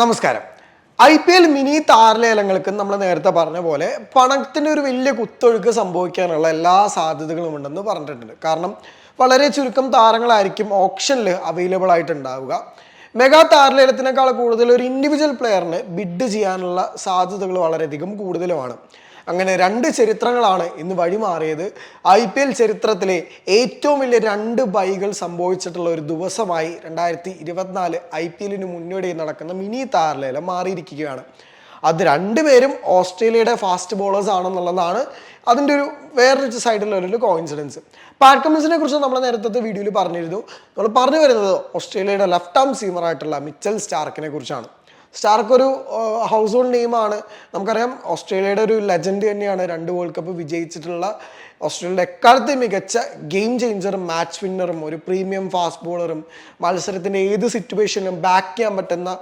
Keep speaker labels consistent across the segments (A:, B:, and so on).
A: നമസ്കാരം. I P L mini താരലേലങ്ങൾക്ക് നമ്മൾ നേരത്തെ പറഞ്ഞ പോലെ പണത്തിന്റെ ഒരു വലിയ കുത്തൊഴുക്ക് സംഭവിക്കാനുള്ള എല്ലാ സാധ്യതകളും ഉണ്ടെന്ന് പറഞ്ഞിട്ടുണ്ട്. കാരണം വളരെ ചുരുക്കം താരങ്ങളായിരിക്കും ഓപ്ഷനിൽ അവൈലബിൾ ആയിട്ടുണ്ടാവുക. മെഗാ താരലേലത്തിനേക്കാൾ കൂടുതൽ ഒരു ഇൻഡിവിജ്വൽ പ്ലെയറിന് ബിഡ് ചെയ്യാനുള്ള സാധ്യതകൾ വളരെയധികം കൂടുതലുമാണ്. അങ്ങനെ രണ്ട് ചരിത്രങ്ങളാണ് ഇന്ന് വഴിമാറിയത്. ഐ പി എൽ ചരിത്രത്തിലെ ഏറ്റവും വലിയ രണ്ട് ബൈകൾ സംഭവിച്ചിട്ടുള്ള ഒരു ദിവസമായി രണ്ടായിരത്തി ഇരുപത്തിനാല് ഐ പി എല്ലിന് മുന്നോടി നടക്കുന്ന മിനി താരലേലം മാറിയിരിക്കുകയാണ്. അത് രണ്ടുപേരും ഓസ്ട്രേലിയയുടെ ഫാസ്റ്റ് ബോളേഴ്സ് ആണെന്നുള്ളതാണ് അതിന്റെ ഒരു വേറൊരു സൈഡിലുള്ള കോയിൻസിഡൻസ്. പാറ്റ് കുറിച്ച് നമ്മൾ നേരത്തെ വീഡിയോയിൽ പറഞ്ഞിരുന്നു. നമ്മൾ പറഞ്ഞു വരുന്നത് ഓസ്ട്രേലിയയുടെ ലെഫ്റ്റ് ആം സീമറായിട്ടുള്ള മിച്ചൽ സ്റ്റാർക്കിനെ കുറിച്ചാണ്. സ്റ്റാർക്ക് ഒരു ഹൗസ് ഹോൾഡ് നെയിമാണ് നമുക്കറിയാം ഓസ്ട്രേലിയയുടെ ഒരു ലെജൻഡ് തന്നെയാണ്. രണ്ട് വേൾഡ് കപ്പ് വിജയിച്ചിട്ടുള്ള ഓസ്ട്രേലിയയുടെ എക്കാലത്തെ മികച്ച ഗെയിം ചേഞ്ചറും മാച്ച് വിന്നറും ഒരു പ്രീമിയം ഫാസ്റ്റ് ബോളറും മത്സരത്തിന്റെ ഏത് സിറ്റുവേഷനിലും ബാക്ക് ചെയ്യാൻ പറ്റുന്ന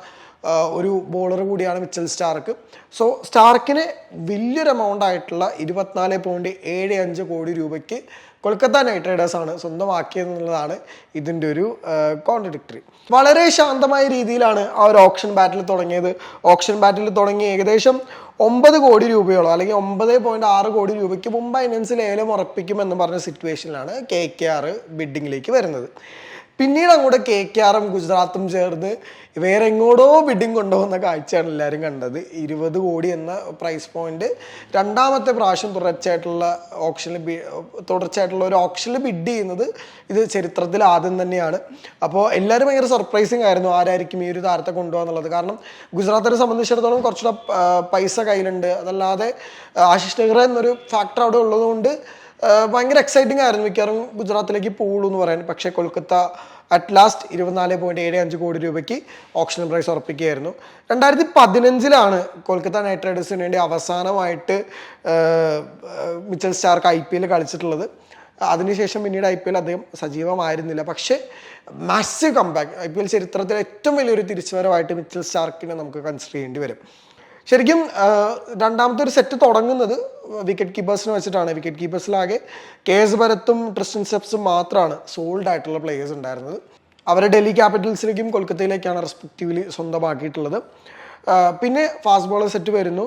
A: ഒരു ബോളർ കൂടിയാണ് മിച്ചൽ സ്റ്റാർക്ക്. സോ സ്റ്റാർക്കിന് വലിയൊരു എമൗണ്ട് ആയിട്ടുള്ള ഇരുപത്തിനാല് പോയിന്റ് ഏഴ് അഞ്ച് കോടി രൂപയ്ക്ക് കൊൽക്കത്ത നൈറ്റ് റൈഡേഴ്സാണ് ആണ് സ്വന്തമാക്കിയതെന്നുള്ളതാണ് ഇതിന്റെ ഒരു കോൺട്രഡിക്ടറി വളരെ ശാന്തമായ രീതിയിലാണ് ആ ഒരു ഓപ്ഷൻ ബാറ്റിൽ തുടങ്ങിയത്. ഓപ്ഷൻ ബാറ്റിൽ തുടങ്ങി ഏകദേശം ഒമ്പത് കോടി രൂപയോളം അല്ലെങ്കിൽ ഒമ്പത് പോയിന്റ് ആറ് കോടി രൂപയ്ക്ക് മുംബൈ ഇന്ത്യൻസ് ലേലം ഉറപ്പിക്കുമെന്ന് പറഞ്ഞ സിറ്റുവേഷനിലാണ് കെ കെ ആർ ബിഡിങ്ങിലേക്ക് വരുന്നത്. പിന്നീട് അങ്ങോട്ട് കെ കെ ആറും ഗുജറാത്തും ചേർന്ന് വേറെ എങ്ങോട്ടോ ബിഡിങ് കൊണ്ടുപോകുന്ന കാഴ്ചയാണ് എല്ലാവരും കണ്ടത്. ഇരുപത് കോടി എന്ന പ്രൈസ് പോയിന്റ് രണ്ടാമത്തെ പ്രാവശ്യം തുടർച്ചയായിട്ടുള്ള ഓപ്ഷനിൽ തുടർച്ചയായിട്ടുള്ള ഒരു ഓപ്ഷനിൽ ബിഡ് ചെയ്യുന്നത് ഇത് ചരിത്രത്തിൽ ആദ്യം തന്നെയാണ്. അപ്പോൾ എല്ലാവരും ഭയങ്കര സർപ്രൈസിങ് ആയിരുന്നു ആരായിരിക്കും ഈ ഒരു താരത്തെ കൊണ്ടുപോകാന്നുള്ളത് കാരണം ഗുജറാത്തിനെ സംബന്ധിച്ചിടത്തോളം കുറച്ചുകൂടെ പൈസ കയ്യിലുണ്ട്. അതല്ലാതെ ആശിഷ് നെഹ്റ എന്നൊരു ഫാക്ടർ അവിടെ ഉള്ളതുകൊണ്ട് ഭയങ്കര എക്സൈറ്റിംഗ് ആയിരുന്നു മിക്കവാറും ഗുജറാത്തിലേക്ക് പോകുള്ളൂ എന്ന് പറയാൻ. പക്ഷേ കൊൽക്കത്ത അറ്റ് ലാസ്റ്റ് ഇരുപത്തിനാല് പോയിന്റ് ഏഴ് അഞ്ച് കോടി രൂപയ്ക്ക് ഓപ്ഷൻ പ്രൈസ് ഉറപ്പിക്കുകയായിരുന്നു. രണ്ടായിരത്തി പതിനഞ്ചിലാണ് കൊൽക്കത്ത നൈറ്റ് റൈഡേഴ്സിന് വേണ്ടി അവസാനമായിട്ട് Mitchell Starc I P L കളിച്ചിട്ടുള്ളത്. അതിനുശേഷം പിന്നീട് ഐ പി എൽ അദ്ദേഹം സജീവമായിരുന്നില്ല. പക്ഷേ massive comeback I P L ചരിത്രത്തിലെ ഏറ്റവും വലിയൊരു തിരിച്ചുവരവായിട്ട് മിച്ചൽ സ്റ്റാർക്കിനെ നമുക്ക് കൺസിഡർ ചെയ്യേണ്ടി വരും. ശരിക്കും രണ്ടാമത്തെ ഒരു സെറ്റ് തുടങ്ങുന്നത് വിക്കറ്റ് കീപ്പേഴ്സിനെ വെച്ചിട്ടാണ്. വിക്കറ്റ് കീപ്പേഴ്സിലാകെ കെ എസ് ഭരത്തും ട്രിസ്റ്റൻ സെപ്സും മാത്രമാണ് സോൾഡ് ആയിട്ടുള്ള പ്ലേയേഴ്സ് ഉണ്ടായിരുന്നത്. അവരെ ഡൽഹി ക്യാപിറ്റൽസിലേക്കും കൊൽക്കത്തയിലേക്കാണ് റെസ്പെക്റ്റീവ്ലി സ്വന്തമാക്കിയിട്ടുള്ളത്. പിന്നെ ഫാസ്റ്റ് ബോളർ സെറ്റ് വരുന്നു.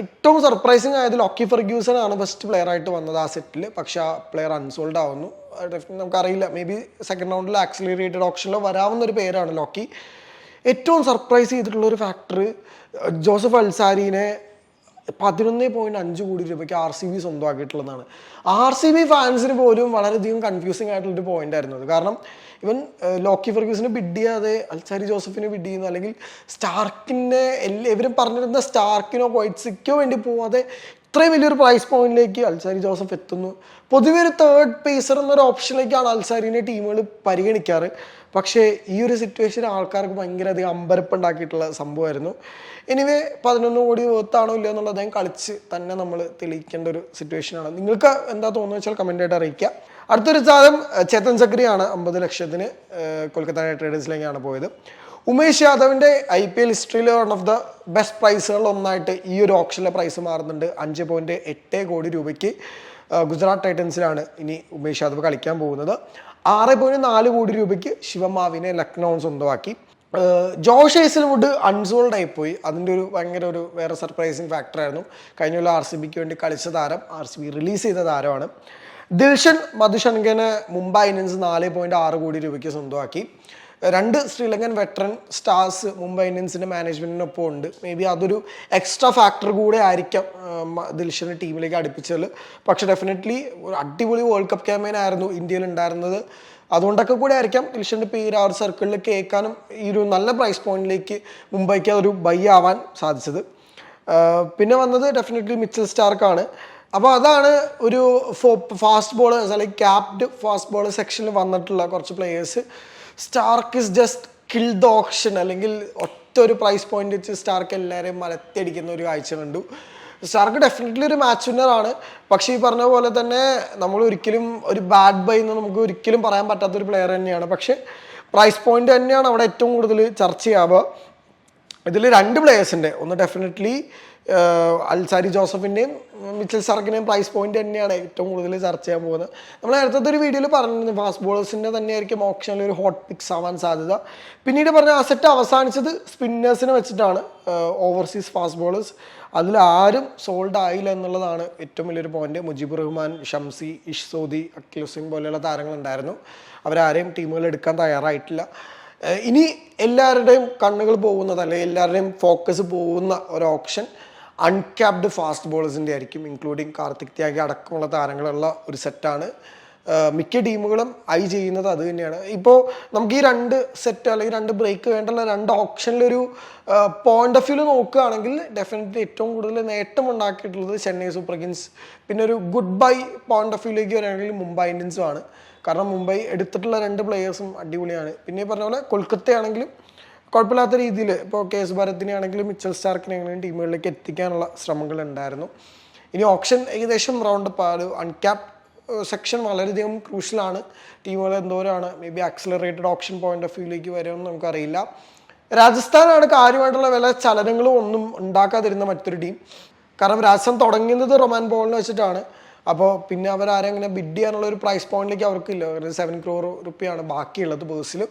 A: ഏറ്റവും സർപ്രൈസിങ് ആയത് ലോക്കി ഫെർഗ്യൂസൺ ആണ് ഫസ്റ്റ് പ്ലെയർ ആയിട്ട് വന്നത് ആ സെറ്റിൽ പക്ഷെ ആ പ്ലെയർ അൺസോൾഡ് ആവുന്നു. നമുക്കറിയില്ല. മേ ബി സെക്കൻഡ് റൗണ്ടിൽ ആക്സിലറേറ്റഡ് ഓപ്ഷനിൽ വരാവുന്ന ഒരു പേരാണ് ലോക്കി ഏറ്റവും സർപ്രൈസ് ചെയ്തിട്ടുള്ള ഒരു ഫാക്ടർ ജോസഫ് അൽസാരിനെ പതിനൊന്ന് പോയിന്റ് അഞ്ച് കോടി രൂപയ്ക്ക് ആർ സി ബി സ്വന്തമാക്കിയിട്ടുള്ളതാണ്. ആർ സി ബി ഫാൻസിന് പോലും വളരെയധികം കൺഫ്യൂസിങ് ആയിട്ടുള്ളൊരു പോയിന്റ് ആയിരുന്നു അത്. കാരണം ഇവൻ ലോക്കി ഫെർഗ്യൂസിന് ബിഡ് ചെയ്യാതെ അൽസാരി ജോസഫിന് ബിഡ് ചെയ്യുന്നു അല്ലെങ്കിൽ സ്റ്റാർക്കിനെ ഇവരും പറഞ്ഞിരുന്ന സ്റ്റാർക്കിനോ ക്വൈറ്റ്സിക്കോ വേണ്ടി പോവാതെ ഇത്രയും വലിയൊരു പ്രൈസ് പോയിന്റിലേക്ക് അൽസാരി ജോസഫ് എത്തുന്നു. പൊതുവെ ഒരു തേർഡ് പേസർ എന്നൊരു ഓപ്ഷനിലേക്കാണ് അൽസാരിനെ ടീമുകൾ പരിഗണിക്കാറ്. പക്ഷേ ഈ ഒരു സിറ്റുവേഷൻ ആൾക്കാർക്ക് ഭയങ്കര അധികം അമ്പരപ്പുണ്ടാക്കിയിട്ടുള്ള സംഭവമായിരുന്നു. എനിവേ പതിനൊന്ന് കോടി വേർത്താണോ ഇല്ലയോ എന്നുള്ളത് അദ്ദേഹം കളിച്ച് തന്നെ നമ്മൾ തെളിയിക്കേണ്ട ഒരു സിറ്റുവേഷനാണ് നിങ്ങൾക്ക് എന്താ തോന്നുന്നത് വെച്ചാൽ കമന്റ് ആയിട്ട് അറിയിക്കുക. അടുത്തൊരു സാധനം ചേതൻ സക്രിയാണ് അമ്പത് ലക്ഷത്തിന് കൊൽക്കത്ത നൈറ്റ് റൈഡേഴ്സിലേക്കാണ് പോയത്. ഉമേഷ് യാദവിന്റെ ഐ പി എൽ ഹിസ്റ്ററിയിലെ വൺ ഓഫ് ദ ബെസ്റ്റ് പ്രൈസുകളിൽ ഒന്നായിട്ട് ഈ ഒരു ഓപ്ഷനിലെ പ്രൈസ് മാറുന്നുണ്ട്. അഞ്ച് പോയിന്റ് എട്ട് കോടി രൂപയ്ക്ക് ഗുജറാത്ത് ടൈറ്റൻസിലാണ് ഇനി ഉമേഷ് യാദവ് കളിക്കാൻ പോകുന്നത്. ആറ് പോയിന്റ് നാല് കോടി രൂപയ്ക്ക് ശിവമാവിനെ ലക്നൗ സ്വന്തമാക്കി. ജോഷ് ഹേസൽവുഡ് അൺസോൾഡ് ആയിപ്പോയി. അതിന്റെ ഒരു ഭയങ്കര ഒരു വേറെ സർപ്രൈസിങ് ഫാക്ടറായിരുന്നു കഴിഞ്ഞ കൊല്ലം ആർ സി ബിക്ക് വേണ്ടി കളിച്ച താരം ആർ സി ബി റിലീസ് ചെയ്ത താരമാണ്. ദിൽഷൻ മധുശങ്കന് മുംബൈ ഇന്ത്യൻസ് നാല് പോയിന്റ് ആറ് കോടി രൂപയ്ക്ക് സ്വന്തമാക്കി. രണ്ട് Sri Lankan veteran stars Mumbai ഇന്ത്യൻസിന്റെ മാനേജ്മെന്റിനൊപ്പം ഉണ്ട്. മേ ബി അതൊരു എക്സ്ട്രാ ഫാക്ടർ കൂടെ ആയിരിക്കാം ദിൽഷനെ ടീമിലേക്ക് അടുപ്പിച്ചത്. പക്ഷെ ഡെഫിനറ്റ്ലി ഒരു അടിപൊളി വേൾഡ് കപ്പ് ക്യാമ്പയിൻ ആയിരുന്നു ഇന്ത്യയിൽ ഉണ്ടായിരുന്നത്. അതുകൊണ്ടൊക്കെ കൂടെ ആയിരിക്കാം ദിൽഷന്റെ പേര് ആ ഒരു സർക്കിളിൽ കേൾക്കാനും ഈ ഒരു നല്ല പ്രൈസ് പോയിന്റിലേക്ക് മുംബൈക്ക് അതൊരു ബൈ ആവാൻ സാധിച്ചത്. പിന്നെ വന്നത് ഡെഫിനറ്റ്ലി മിച്ചൽ സ്റ്റാർക്കാണ്. അപ്പോൾ അതാണ് ഒരു ഫോ ഫാസ്റ്റ് ബോൾ അല്ലെങ്കിൽ ക്യാപ്ഡ് ഫാസ്റ്റ് ബോൾ സെക്ഷനിൽ വന്നിട്ടുള്ള കുറച്ച് players Starc is just kill the option അല്ലെങ്കിൽ ഒറ്റ ഒരു പ്രൈസ് പോയിന്റ് വെച്ച് സ്റ്റാർക്ക് എല്ലാവരെയും മലത്തിയടിക്കുന്ന ഒരു കാഴ്ച കണ്ടു. സ്റ്റാർക്ക് ഡെഫിനറ്റ്ലി ഒരു മാച്ച് വിന്നർ ആണ്. പക്ഷേ ഈ പറഞ്ഞ പോലെ തന്നെ നമ്മൾ ഒരിക്കലും ഒരു ബാഡ് ബൈ എന്ന് നമുക്ക് ഒരിക്കലും പറയാൻ പറ്റാത്ത ഒരു പ്ലെയർ തന്നെയാണ്. പക്ഷേ പ്രൈസ് പോയിന്റ് തന്നെയാണ് അവിടെ ഏറ്റവും കൂടുതൽ ചർച്ച ചർച്ചയാവുക ഇതിൽ രണ്ട് പ്ലേയേഴ്സിന്റെ ഒന്ന് ഡെഫിനറ്റ്ലി അൽസാരി ജോസഫിന്റെയും മിച്ചൽ സർക്കിന്റെയും പ്രൈസ് പോയിന്റ് തന്നെയാണ് ഏറ്റവും കൂടുതൽ ചർച്ച ചെയ്യാൻ പോകുന്നത്. നമ്മൾ നേരത്തെ ഒരു വീഡിയോയിൽ പറഞ്ഞിരുന്നു ഫാസ്റ്റ് ബോളേഴ്സിന്റെ തന്നെയായിരിക്കും ഓപ്ഷനിൽ ഒരു ഹോട്ട് പിക്സ് ആവാൻ സാധ്യത. പിന്നീട് പറഞ്ഞ ആ സെറ്റ് അവസാനിച്ചത് സ്പിന്നേഴ്സിനെ വെച്ചിട്ടാണ് ഓവർസീസ് ഫാസ്റ്റ് ബോളേഴ്സ് അതിൽ ആരും സോൾഡ് ആയില്ല എന്നുള്ളതാണ് ഏറ്റവും വലിയൊരു point Mujeeb Rahman Shamsi Ish Sodhi അഖിലുസിൻ പോലെയുള്ള താരങ്ങളുണ്ടായിരുന്നു അവരാരെയും ടീമുകൾ എടുക്കാൻ തയ്യാറായിട്ടില്ല. ഇനി എല്ലാവരുടെയും കണ്ണുകൾ പോകുന്നത് അല്ലെങ്കിൽ എല്ലാവരുടെയും ഫോക്കസ് പോകുന്ന ഒരു ഓപ്ഷൻ അൺക്യാപ്ഡ് ഫാസ്റ്റ് ബോളേഴ്സിന്റെ ആയിരിക്കും ഇൻക്ലൂഡിങ് കാർത്തിക് ത്യാഗി അടക്കമുള്ള താരങ്ങളുള്ള ഒരു സെറ്റാണ് മിക്ക ടീമുകളും ഐ ചെയ്യുന്നത് അത് തന്നെയാണ്. ഇപ്പോൾ നമുക്ക് ഈ രണ്ട് സെറ്റ് അല്ലെങ്കിൽ രണ്ട് ബ്രേക്ക് വേണ്ടുള്ള രണ്ട് ഓപ്ഷനിലൊരു പോയിന്റ് ഓഫ് വ്യൂ നോക്കുകയാണെങ്കിൽ ഡെഫിനറ്റ്ലി ഏറ്റവും കൂടുതൽ നേട്ടം ഉണ്ടാക്കിയിട്ടുള്ളത് ചെന്നൈ സൂപ്പർ കിങ്സ്. പിന്നെ ഒരു ഗുഡ് ബൈ പോയിന്റ് ഓഫ് വ്യൂയിലേക്ക് വരികയാണെങ്കിൽ മുംബൈ ഇന്ത്യൻസും ആണ്. കാരണം മുംബൈ എടുത്തിട്ടുള്ള രണ്ട് പ്ലെയേഴ്സും അടിപൊളിയാണ്. പിന്നെ പറഞ്ഞ പോലെ കൊൽക്കത്തയാണെങ്കിലും കുഴപ്പമില്ലാത്ത രീതിയിൽ ഇപ്പോൾ കെ എസ് ഭാരതിനെ ആണെങ്കിലും മിച്ചൽ സ്റ്റാർക്കിനെ ആണെങ്കിലും ടീമുകളിലേക്ക് എത്തിക്കാനുള്ള ശ്രമങ്ങൾ ഉണ്ടായിരുന്നു. ഇനി ഓപ്ഷൻ ഏകദേശം റൗണ്ട് ഒരു അൺക്യാപ് സെക്ഷൻ വളരെയധികം ക്രൂഷ്യലാണ് ടീമുകൾ എന്തോരമാണ് maybe accelerated option point of വ്യൂയിലേക്ക് വരുമെന്ന് നമുക്കറിയില്ല. രാജസ്ഥാനാണ് കാര്യമായിട്ടുള്ള വില ചലനങ്ങളും ഒന്നും ഉണ്ടാക്കാതിരുന്ന മറ്റൊരു ടീം കാരണം രാജസ്ഥാൻ തുടങ്ങുന്നത് റൊമാൻ ബോളിനെ വെച്ചിട്ടാണ്. അപ്പോൾ പിന്നെ അവർ അങ്ങനെ ബിഡ് ചെയ്യാനുള്ള ഒരു പ്രൈസ് പോയിന്റിലേക്ക് അവർക്കില്ല സെവൻ ക്രോർ റുപ്പിയാണ് ബാക്കിയുള്ളത് പേഴ്സിൽ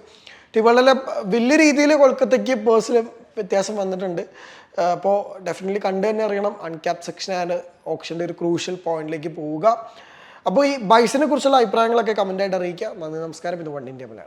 A: ടീമുകളിലെ വലിയ രീതിയിൽ കൊൽക്കത്തയ്ക്ക് പേഴ്സിൽ വ്യത്യാസം വന്നിട്ടുണ്ട്. അപ്പോൾ ഡെഫിനറ്റ്ലി കണ്ടു തന്നെ അറിയണം. അൺക്യാപ് സെക്ഷനാണ് ഓപ്ഷന്റെ ഒരു ക്രൂഷ്യൽ പോയിന്റിലേക്ക് പോവുക. അപ്പോൾ ഈ ബൈസിനെ കുറിച്ചുള്ള അഭിപ്രായങ്ങളൊക്കെ കമന്റായിട്ട് അറിയിക്കുക. നന്ദി നമസ്കാരം. ഇത് വൺ ഇന്ത്യ